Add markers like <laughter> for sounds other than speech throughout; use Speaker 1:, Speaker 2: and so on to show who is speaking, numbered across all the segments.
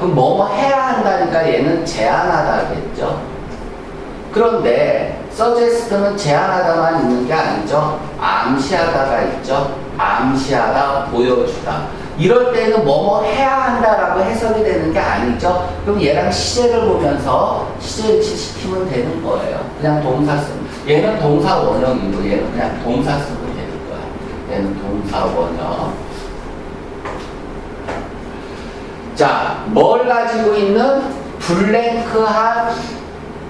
Speaker 1: 그럼 뭐뭐 해야 한다니까 얘는 제안하다겠죠. 그런데 서제스트는 제안하다만 있는 게 아니죠. 암시하다가 있죠. 암시하다, 보여주다. 이럴 때는 뭐뭐 해야 한다라고 해석이 되는 게 아니죠. 그럼 얘랑 시제를 보면서 시제 일치 시키면 되는 거예요. 그냥 동사 쓰 얘는 동사 원형이고 얘는 그냥 동사 쓰면 되는 거야. 얘는 동사 원형. 자, 뭘 가지고 있는 블랭크한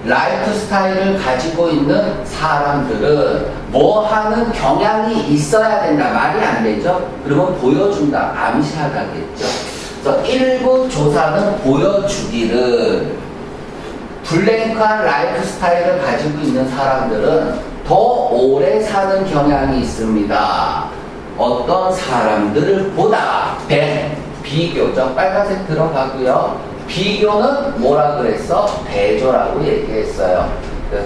Speaker 1: 라이프 스타일을 가지고 있는 사람들은 뭐 하는 경향이 있어야 된다. 말이 안 되죠? 그러면 보여준다. 암시하다겠죠? 그래서 일부 조사는 보여주기를 블랭크한 라이프 스타일을 가지고 있는 사람들은 더 오래 사는 경향이 있습니다. 어떤 사람들을 보다 배 비교죠. 빨간색 들어가고요. 비교는 뭐라 그랬어? 대조라고 얘기했어요.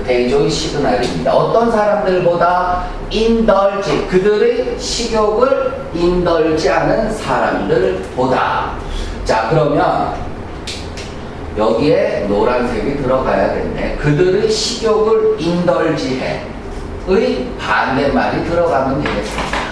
Speaker 1: 대조의 시그널입니다. 어떤 사람들보다 인덜지 그들의 식욕을 인덜지 않은 사람들보다 자 그러면 여기에 노란색이 들어가야겠네. 그들의 식욕을 인덜지해. 의 반대말이 들어가면 되겠습니다.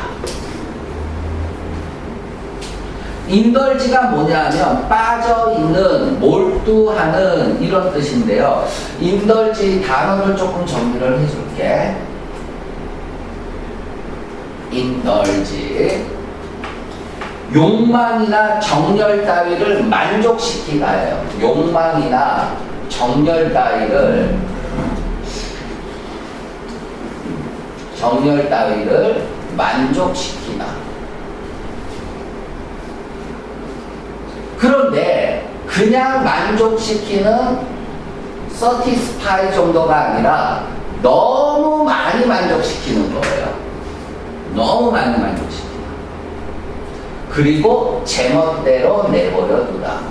Speaker 1: 인덜지가 뭐냐면 빠져 있는, 몰두하는 이런 뜻인데요. 인덜지 단어를 조금 정리를 해줄게. 인덜지. 욕망이나 정열 따위를 만족시키다예요. 욕망이나 정열 따위를 정열 따위를 만족시키다. 그런데 그냥 만족시키는 서티스파이 정도가 아니라 너무 많이 만족시키는 거예요. 너무 많이 만족시키다. 그리고 제멋대로 내버려 두다.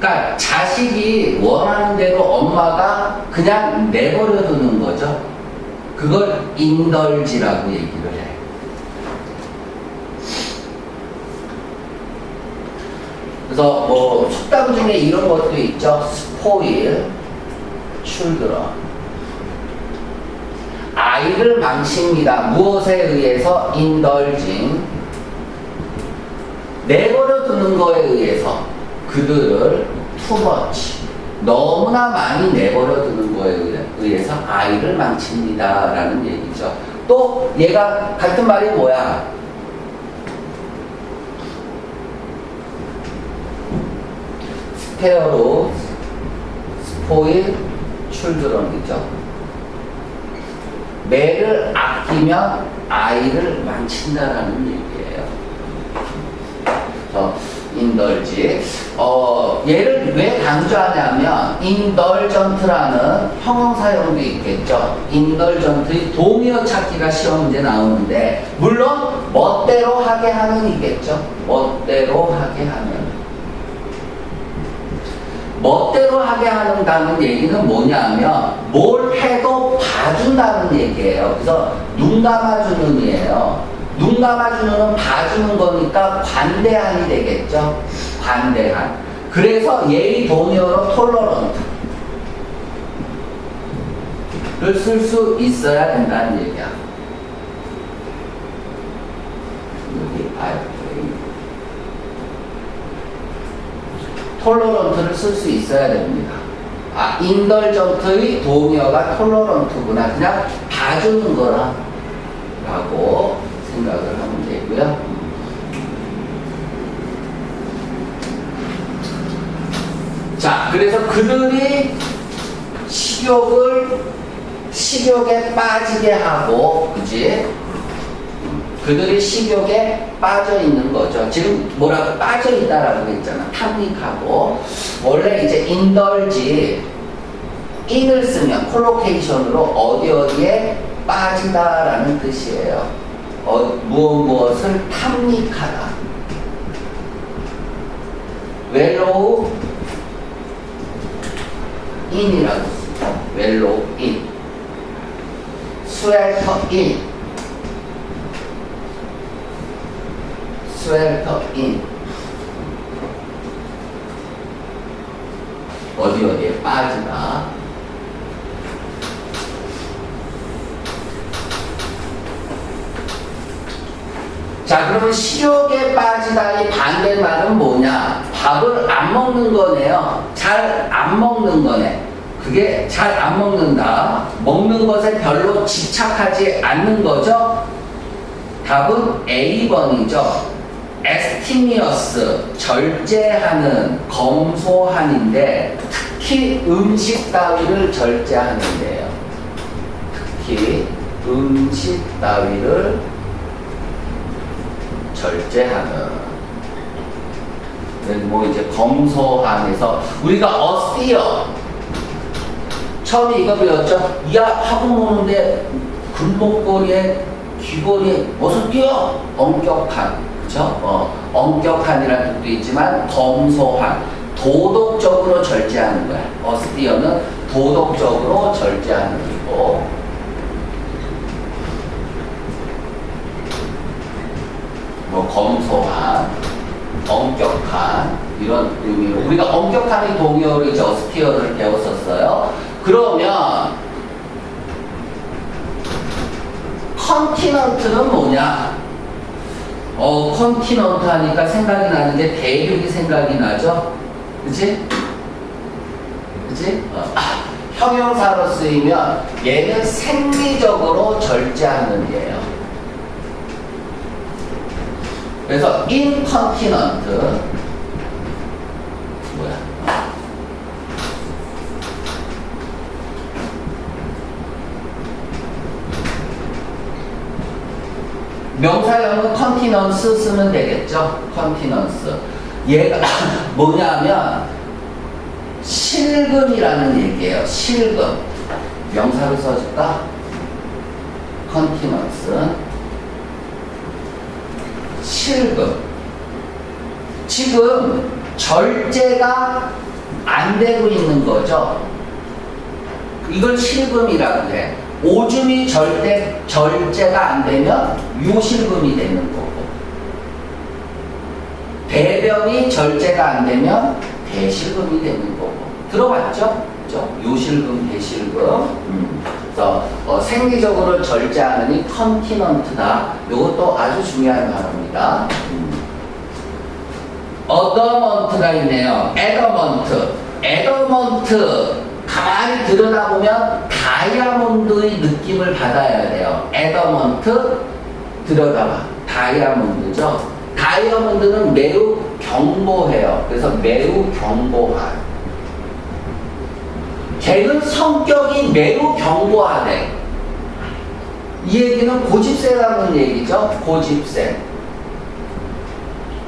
Speaker 1: 그러니까 자식이 원하는 대로 엄마가 그냥 내버려 두는 거죠. 그걸 인덜지라고 얘기를 해. 그래서 뭐 속담 중에 이런 것도 있죠. 스포일, 출들어. 아이를 망칩니다. 무엇에 의해서 인덜징 내버려 두는 거에 의해서 그들을 투머치 너무나 많이 내버려 두는 거에 의해- 의해서 아이를 망칩니다. 라는 얘기죠. 또 얘가 같은 말이 뭐야? 스페어로 스포일 출드런이죠. 매를 아끼면 아이를 망친다라는 얘기예요. 인덜지. 어, 얘를 왜 강조하냐면 인덜전트라는 형용사형도 있겠죠. 인덜전트의 동의어 찾기가 시험 문제 나오는데 물론 멋대로 하게 하는 이겠죠. 멋대로 하게 하는. 멋대로 하게 한다는 얘기는 뭐냐면 뭘 해도 봐준다는 얘기예요. 그래서 눈 감아주는 이에요. 눈 감아주는 봐주는 거니까 관대한이 되겠죠. 관대한. 그래서 예의 동의어로 톨러런트를 쓸 수 있어야 된다는 얘기야. 여기 톨러런트를 쓸 수 있어야 됩니다. 아, 인덜전트의 동의어가 톨러런트구나. 그냥 봐주는 거라. 라고 되고요. 자, 그래서 그들이 식욕을, 식욕에 빠지게 하고, 그지? 그들이 식욕에 빠져 있는 거죠. 지금 뭐라고 빠져 있다라고 했잖아. 탐닉하고 원래 이제 인덜지 in을 쓰면 콜로케이션으로 어디 어디에 빠지다라는 뜻이에요. 어, 무엇 무엇을 탐닉하다. 웰로우 인이라고 쓰죠. 웰로우 인. swelter in swelter in 어디 어디에 빠지다 자 그러면 식욕에 빠지다의 반대말은 뭐냐? 밥을 안 먹는 거네요. 잘 안 먹는 거네. 그게 잘 안 먹는다. 먹는 것에 별로 집착하지 않는 거죠? 답은 A번이죠. 에스티미어스 절제하는 검소한인데 특히 음식 따위를 절제하는데요. 특히 음식 따위를 절제하는 뭐 이제 검소한에서 우리가 어스티어. 처음에 이거 배웠죠? 야 학원 오는데 금목걸이에 귀걸이에 어서 뛰어 엄격한. 그쵸? 어, 엄격한이라는 뜻도 있지만 검소한. 도덕적으로 절제하는 거야. 어스티어는 도덕적으로 절제하는 거고 뭐 검소한, 엄격한 이런 의미로 우리가 엄격한의 동의어로 이제 어스티어를 배웠었어요. 그러면 컨티넌트는 뭐냐? 어, 컨티넌트 하니까 생각이 나는 게 대륙이 생각이 나죠? 그치? 그치? 어, 아, 형용사로 쓰이면 얘는 생리적으로 절제하는 예요. 그래서 in 컨티넌트 뭐야? 명사형은 컨티넌스 쓰면 되겠죠? 컨티넌스 얘가 <laughs> 뭐냐면 실금이라는 얘기예요. 실금 명사로 써줄까? 컨티넌스 7급. 지금 절제가 안 되고 있는 거죠. 이걸 실금이라고 해. 오줌이 절대, 절제가 안 되면 요실금이 되는 거고. 대변이 절제가 안 되면 대실금이 되는 거고. 들어봤죠? 그죠? 요실금, 대실금. 음. 그래서 어, 생리적으로 절제하느니 컨티넌트다. 이것도 아주 중요한 단어입니다. 음. 어더먼트가 있네요. 에더먼트. 에더먼트. 가만히 들여다보면 다이아몬드의 느낌을 받아야 돼요. 에더먼트. 들여다봐. 다이아몬드죠. 다이아몬드는 매우 경보해요. 그래서 매우 경보한. 걔는 성격이 매우 견고하대. 이 얘기는 고집세라는 얘기죠. 고집세.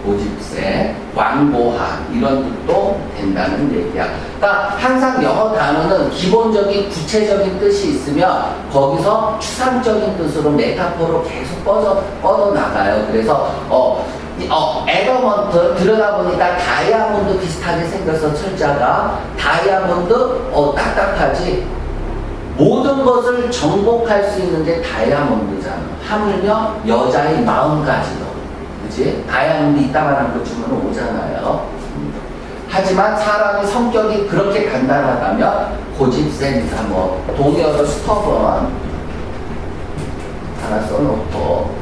Speaker 1: 고집세, 완고한 이런 뜻도 된다는 얘기야. 그러니까 항상 영어 단어는 기본적인 구체적인 뜻이 있으면 거기서 추상적인 뜻으로 메타포로 계속 뻗어 뻗어 나가요. 그래서 어, 이- 어 에더먼트 들여다보니까 다이아몬드 비슷하게 생겨서 철자가 다이아몬드 어 딱딱하지 모든 것을 정복할 수 있는 게 다이아몬드잖아. 하물며 여자의 마음까지도. 그지? 다이아몬드 이따만한 것 주면 오잖아요. 음. 하지만 사람의 성격이 그렇게 간단하다면 고집센다, 뭐, 동의어로 스터번 하나 써놓고,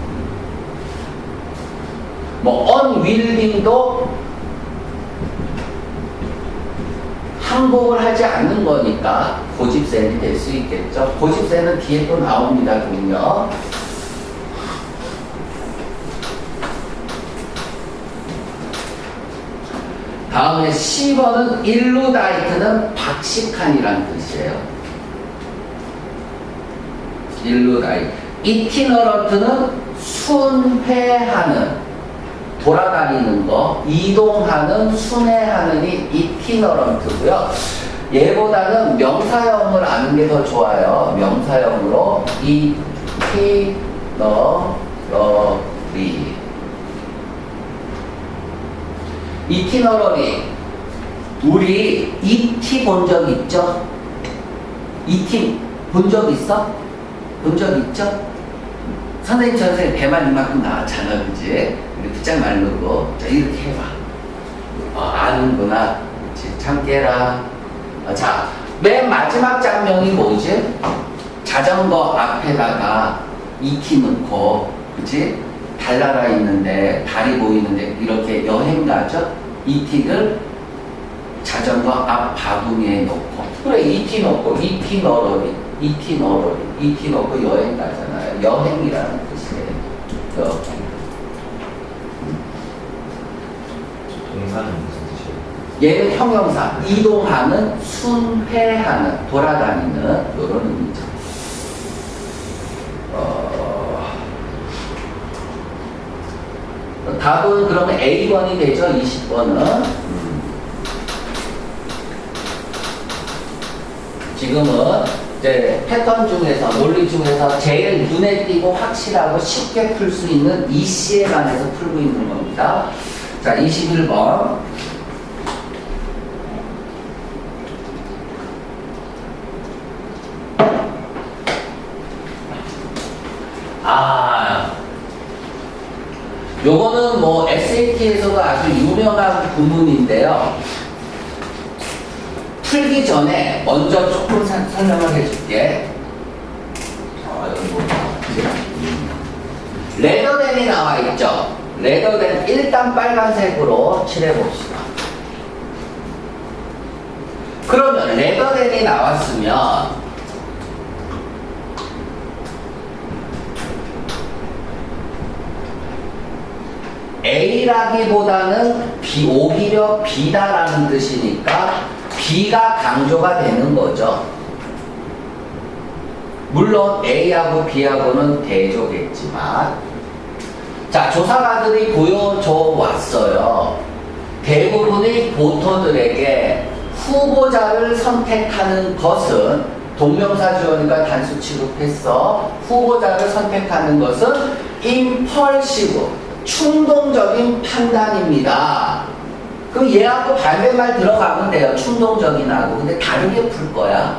Speaker 1: 뭐, unwilling도 항복을 하지 않는 거니까 고집센이 될 수 있겠죠. 고집센은 뒤에 또 나옵니다, 군요. 다음에 10번은 일루다이트는 박식한이라는 뜻이에요. 일루다이트. 이티너런트는 순회하는, 돌아다니는 거, 이동하는, 순회하는이 이티너런트고요. 얘보다는 명사형을 아는 게 더 좋아요. 명사형으로 이티너러리. 이티너러리 우리 이티 본 적 있죠? 이티 본 적 있어? 본 적 있죠? 선생님, 저 선생님 배만 이만큼 나왔잖아, 그지? 붙장 말르고. 자, 이렇게 해봐. 어, 아는구나. 참 깨라. 어, 자, 맨 마지막 장면이 뭐지? 자전거 앞에다가 이티 넣고, 그치? 달나라 있는데, 다리 보이는데, 이렇게 여행 가죠? 이티를 자전거 앞 바구니에 넣고 그래 이티 넣고 이티 넣어리 이티 넣어리 이티 넣고 여행 가잖아요 여행이라는 뜻이에요
Speaker 2: 동사는 무슨 뜻이에요?
Speaker 1: 얘는 형용사. 이동하는 순회하는 돌아다니는 이런 의미죠. 어, 답은 그러면 A번이 되죠? 20번은? 지금은 이제 패턴 중에서 논리 중에서 제일 눈에 띄고 확실하고 쉽게 풀 수 있는 이 C에 관해서 풀고 있는 겁니다. 자, 21번. 아, 요거는 뭐 SAT에서도 아주 유명한 구문인데요. 풀기 전에 먼저 조금 사- 설명을 해줄게. 어, 뭐? 레더덴이 나와 있죠? 레더덴 일단 빨간색으로 칠해봅시다. 그러면 레더덴이 나왔으면 A라기보다는 B, 오히려 B다라는 뜻이니까 B가 강조가 되는 거죠. 물론 A하고 B하고는 대조겠지만 자 조사가들이 보여줘 왔어요. 대부분의 보터들에게 후보자를 선택하는 것은 동명사 주어니까 단수 취급했어. 후보자를 선택하는 것은 임펄시브 충동적인 판단입니다. 그럼 얘하고 반대말 들어가면 돼요. 충동적인 하고. 근데 다르게 풀 거야.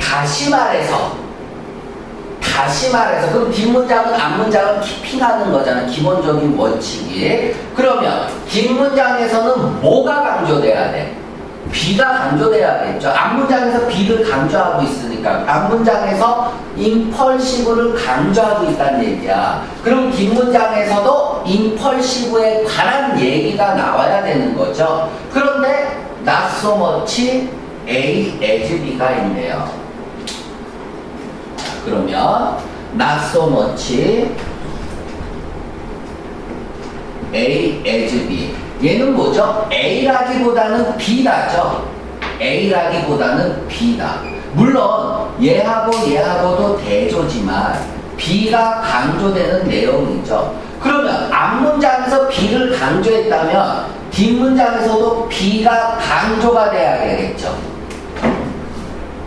Speaker 1: 다시 말해서, 다시 말해서, 그럼 뒷문장은 앞문장을 키핑하는 거잖아. 기본적인 원칙이. 그러면 뒷문장에서는 뭐가 강조돼야 돼? B가 강조돼야겠죠. 앞문장에서 B를 강조하고 있으니까 앞문장에서 임펄시브를 강조하고 있다는 얘기야. 그럼 뒷문장에서도 임펄시브에 관한 얘기가 나와야 되는 거죠. 그런데 not so much A as B가 있네요. 그러면 not so much A as B 얘는 뭐죠? A라기보다는 B다죠. A라기보다는 B다. 물론 얘하고 얘하고도 대조지만 B가 강조되는 내용이죠. 그러면 앞문장에서 B를 강조했다면 뒷문장에서도 B가 강조가 돼야 되겠죠.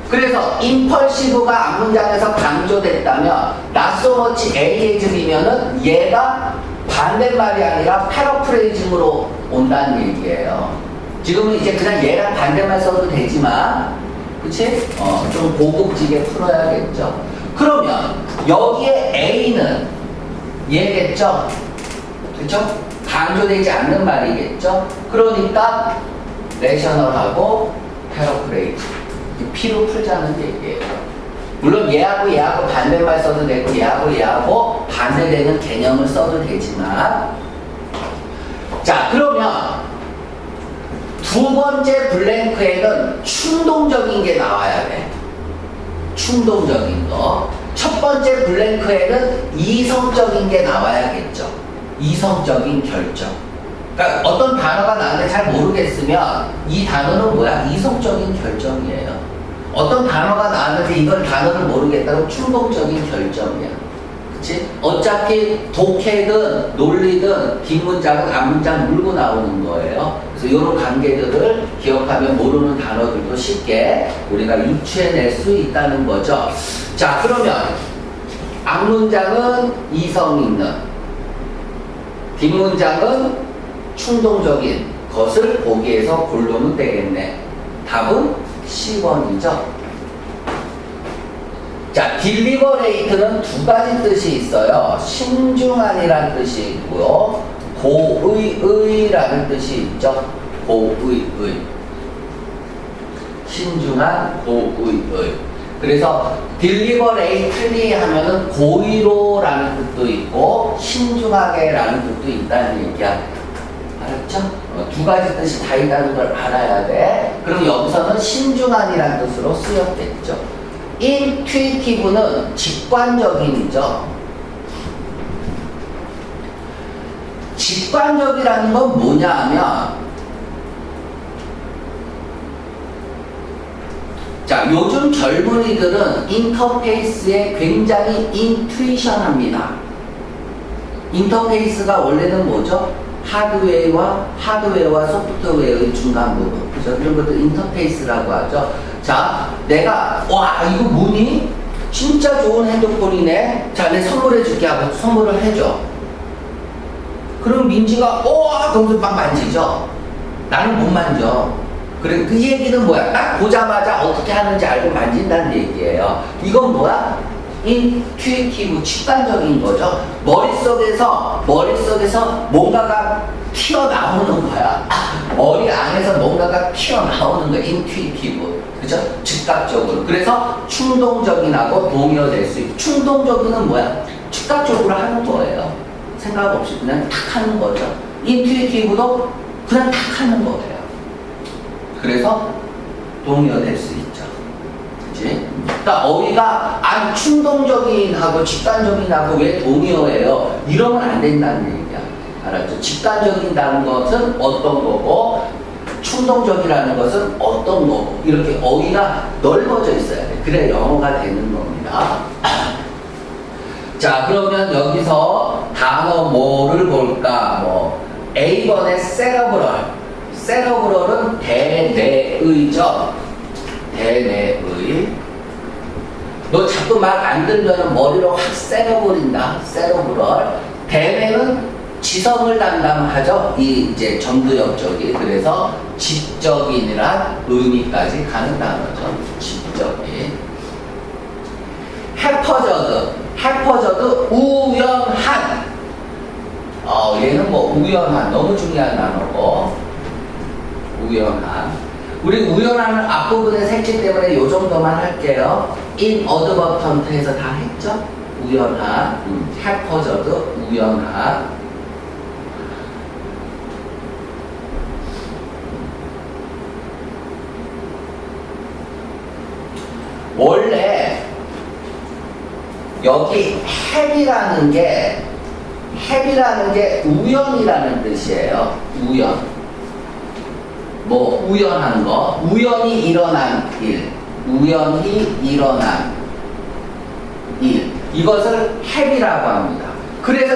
Speaker 1: 그래서 임펄시브가 앞문장에서 강조됐다면 나소머치 AHB면은 얘가 반대말이 아니라 패러프레이징으로 온다는 얘기예요. 지금은 이제 그냥 얘랑 반대말 써도 되지만 그치? 어, 좀 고급지게 풀어야겠죠. 그러면 여기에 A는 얘겠죠? 그쵸? 강조되지 않는 말이겠죠? 그러니까 레셔널하고 패러프레이징 P로 풀자는 얘기예요. 물론 얘하고 얘하고 반대말 써도 되고 얘하고 얘하고 반대되는 개념을 써도 되지만 자 그러면 두 번째 블랭크에는 충동적인 게 나와야 돼. 충동적인 거. 첫 번째 블랭크에는 이성적인 게 나와야겠죠. 이성적인 결정. 그러니까 어떤 단어가 나는데 잘 모르겠으면 이 단어는 뭐야? 이성적인 결정이에요. 어떤 단어가 나왔는데 이걸 단어를 모르겠다고 충동적인 결정이야. 그치? 어차피 독해든 논리든 뒷문장은 앞 문장 물고 나오는 거예요. 그래서 이런 관계들을 기억하면 모르는 단어들도 쉽게 우리가 유추해낼 수 있다는 거죠. 자, 그러면 앞 문장은 이성 있는, 뒷 문장은 충동적인 것을 보기에서 고르면 되겠네. 답은 10번이죠. 자, 딜리버레이트는 두 가지 뜻이 있어요. 신중한이라는 뜻이 있고요. 고의의라는 뜻이 있죠. 고의의. 신중한 고의의. 그래서 딜리버레이트리 하면은 고의로라는 뜻도 있고 신중하게라는 뜻도 있다는 얘기야. 알았죠? 어, 두 가지 뜻이 다 있다는 걸 알아야 돼. 그럼 여기서는 신중한이라는 뜻으로 쓰였겠죠. 인투이티브는 직관적인이죠. 직관적이라는 건 뭐냐 하면 자, 요즘 젊은이들은 인터페이스에 굉장히 인투이션합니다. 인터페이스가 원래는 뭐죠? 하드웨어와 하드웨어와 소프트웨어의 중간 부분. 그죠? 이런 것들 인터페이스라고 하죠. 자, 내가 와 이거 뭐니? 진짜 좋은 핸드폰이네. 자, 내 선물해 줄게 하고 선물을 해줘. 그럼 민지가 와 그러면서 막 만지죠. 나는 못 만져. 그래 그 얘기는 뭐야? 딱 보자마자 어떻게 하는지 알고 만진다는 얘기예요. 이건 뭐야? 인투이티브 직관적인 거죠. 머릿속에서 머릿속에서 뭔가가 튀어나오는 거야. 머리 안에서 뭔가가 튀어나오는 거야. 인투이티브. 그죠? 즉각적으로. 그래서 충동적인하고 동의어될 수 있고 충동적인은 뭐야? 즉각적으로 하는 거예요. 생각 없이 그냥 탁 하는 거죠. 인투이티브도 그냥 탁 하는 거예요. 그래서 동의어될 수 있죠. 그러니까 어휘가 안 충동적인 하고 직관적인 하고 왜 동의어예요? 이러면 안 된다는 얘기야. 알았죠? 직관적인다는 것은 어떤 거고 충동적이라는 것은 어떤 거고 이렇게 어휘가 넓어져 있어야 돼. 그래 영어가 되는 겁니다. <clears throat> 자 그러면 여기서 단어 뭐를 볼까? 뭐 A번의 세러브럴 세러브럴은 대뇌의죠. 대뇌의. 너 자꾸 말 안 들면 머리로 확 세려버린다. 세러브럴. 대뇌는 지성을 담당하죠. 이 이제 전두엽 쪽이. 그래서 지적인이란 의미까지 가는 단어죠. 지적인. 해퍼저드. 해퍼저드 우연한. 어, 얘는 뭐 우연한 너무 중요한 단어고 우연한. 우리 우연한 앞부분의 색칠 때문에 요 정도만 할게요. In 어드버턴트에서 다 했죠? 우연한, 음, 해퍼저드 우연한. 원래 여기 햄이라는 게 햄이라는 게 우연이라는 뜻이에요. 우연. 뭐 우연한 거, 우연히 일어난 일, 우연히 일어난 일. 이것을 햄이라고 합니다. 그래서